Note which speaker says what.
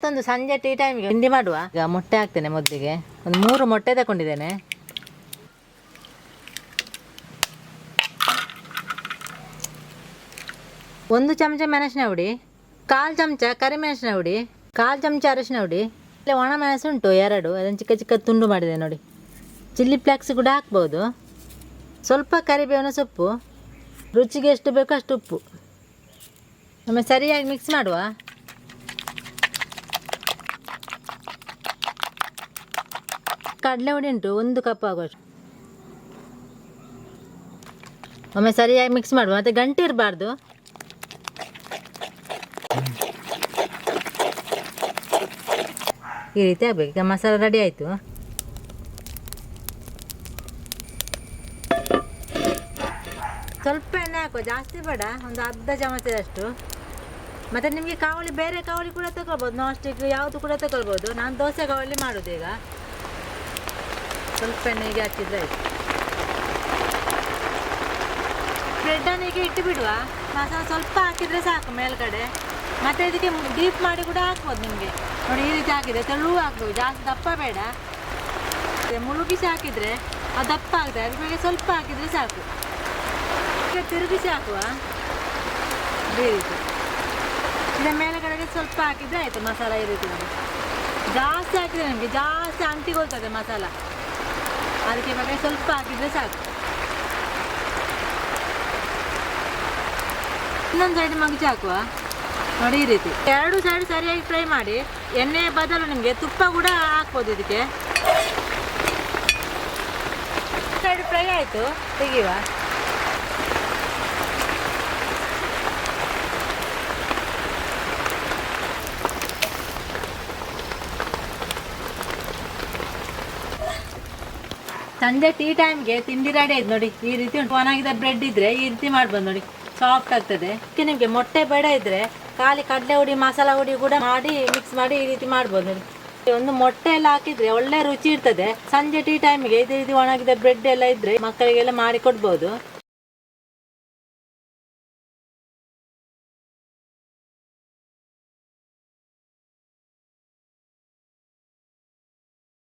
Speaker 1: ಮತ್ತೊಂದು ಸಂಜೆ ಟೀ ಟೈಮ್ಗೆ ತಿಂಡಿ ಮಾಡುವ. ಈಗ ಮೊಟ್ಟೆ ಹಾಕ್ತೇನೆ ಮೊದಲಿಗೆ. ಒಂದು ಮೂರು ಮೊಟ್ಟೆ ತಗೊಂಡಿದ್ದೇನೆ ಒಂದು ಚಮಚ ಮೆಣಸಿನ ಹುಡಿ, ಕಾಲು ಚಮಚ ಕರಿಮೆಣಸಿನ ಹುಡಿ, ಕಾಲು ಚಮಚ ಅರಿಶಿನ ಹುಡಿ, ಇಲ್ಲ ಒಣ ಮೆಣಸು ಉಂಟು ಎರಡು ಅದನ್ನು ಚಿಕ್ಕ ಚಿಕ್ಕ ತುಂಡು ಮಾಡಿದೆ ನೋಡಿ. ಚಿಲ್ಲಿ ಫ್ಲೇಕ್ಸ್ ಕೂಡ ಹಾಕ್ಬೋದು. ಸ್ವಲ್ಪ ಕರಿಬೇವಿನ ಸೊಪ್ಪು, ರುಚಿಗೆ ಎಷ್ಟು ಬೇಕೋ ಅಷ್ಟು ಉಪ್ಪು. ಆಮೇಲೆ ಸರಿಯಾಗಿ ಮಿಕ್ಸ್ ಮಾಡುವ. ಕಡಲೆ ಹುಡಿ ಉಂಟು, ಒಂದು ಕಪ್ ಆಗುವಷ್ಟು ಒಮ್ಮೆ ಸರಿಯಾಗಿ ಮಿಕ್ಸ್ ಮಾಡುವ, ಮತ್ತೆ ಗಂಟೆ ಇರಬಾರ್ದು. ಈ ರೀತಿ ಆಗ್ಬೇಕು, ಈಗ ಮಸಾಲ ರೆಡಿ ಆಯಿತು. ಸ್ವಲ್ಪ ಎಣ್ಣೆ ಹಾಕುವ, ಜಾಸ್ತಿ ಬೇಡ, ಒಂದು ಅರ್ಧ ಚಮಚದಷ್ಟು. ಮತ್ತು ನಿಮಗೆ ಕಾವಳಿ ಬೇರೆ ಕಾವಳಿ ಕೂಡ ತಗೊಳ್ಬೋದು ನಾನ್ ಸ್ಟಿಕ್ ಯಾವುದು ಕೂಡ ತಗೊಳ್ಬೋದು. ನಾನು ದೋಸೆ ಕಾವಳಿ ಮಾಡೋದು ಈಗ. ಸ್ವಲ್ಪ ಎಣ್ಣೆಗೆ ಹಾಕಿದ್ರೆ ಆಯ್ತು. ಬ್ರೆಡ್ ಅನ್ನಿಗೆ ಇಟ್ಟು ಬಿಡುವ ಮಸಾಲ ಸ್ವಲ್ಪ ಹಾಕಿದ್ರೆ ಸಾಕು ಮೇಲ್ಗಡೆ. ಮತ್ತೆ ಇದಕ್ಕೆ ಡೀಪ್ ಮಾಡಿ ಕೂಡ ಹಾಕ್ಬೋದು ನಿಮಗೆ. ನೋಡಿ, ಈ ರೀತಿ ಹಾಕಿದ್ರೆ ತೆಳು ಹಾಕ್ಬೋದು ಜಾಸ್ತಿ ದಪ್ಪ ಬೇಡ. ಮುಳುಗಿಸಿ ಹಾಕಿದ್ರೆ ಅದು ದಪ್ಪ ಆಗ್ತದೆ. ಅದ್ರ ಮೇಲೆ ಸ್ವಲ್ಪ ಹಾಕಿದ್ರೆ ಸಾಕು. ಈಗ ತಿರುಗಿಸಿ ಹಾಕುವ. ಈ ರೀತಿ. ಸ್ವಲ್ಪ ಹಾಕಿದ್ರೆ ಆಯಿತು ಮಸಾಲ ಈ ರೀತಿ. ಜಾಸ್ತಿ ಹಾಕಿದ್ರೆ ನಿಮ್ಗೆ ಜಾಸ್ತಿ ಅಂಟಿಗೊಳ್ತದೆ ಮಸಾಲ. ಅದಕ್ಕೆ ಇವಾಗ ಸ್ವಲ್ಪ ಹಾಕಿದ್ರೆ ಸಾಕು. ಇನ್ನೊಂದು ಸೈಡ್ ಮಗುಚಿ ಹಾಕುವ ನೋಡಿ ಈ ರೀತಿ. ಎರಡು ಸೈಡ್ ಸರಿಯಾಗಿ ಫ್ರೈ ಮಾಡಿ ಎಣ್ಣೆ ಬದಲು ನಿಮಗೆ ತುಪ್ಪ ಕೂಡ ಹಾಕ್ಬೋದು ಇದಕ್ಕೆ. ಸೈಡ್ ಫ್ರೈ ಆಯಿತು, ತೆಗಿಯುವ. ಸಂಜೆ ಟೀ ಟೈಮ್ಗೆ ತಿಂಡಿ ರೆಡಿ ಆಯ್ತು ನೋಡಿ. ಈ ರೀತಿ ಉಂಟು. ಒಣಗಿದ ಬ್ರೆಡ್ ಇದ್ರೆ ಈ ರೀತಿ ಮಾಡ್ಬೋದು ನೋಡಿ. ಸಾಫ್ಟ್ ಆಗ್ತದೆ. ಅದಕ್ಕೆ ನಿಮಗೆ ಮೊಟ್ಟೆ ಬೇಡ ಇದ್ರೆ ಖಾಲಿ ಕಡಲೆ ಹುಡಿ, ಮಸಾಲ ಹುಡಿ ಕೂಡ ಮಾಡಿ ಮಿಕ್ಸ್ ಮಾಡಿ ಈ ರೀತಿ ಮಾಡ್ಬೋದು ನೋಡಿ. ಒಂದು ಮೊಟ್ಟೆ ಎಲ್ಲ ಹಾಕಿದ್ರೆ ಒಳ್ಳೆ ರುಚಿ ಇರ್ತದೆ. ಸಂಜೆ ಟೀ ಟೈಮ್ಗೆ ಇದೇ ರೀತಿ ಒಣಗಿದ ಬ್ರೆಡ್ ಎಲ್ಲ ಇದ್ರೆ ಮಕ್ಕಳಿಗೆಲ್ಲ ಮಾಡಿ ಕೊಡ್ಬೋದು.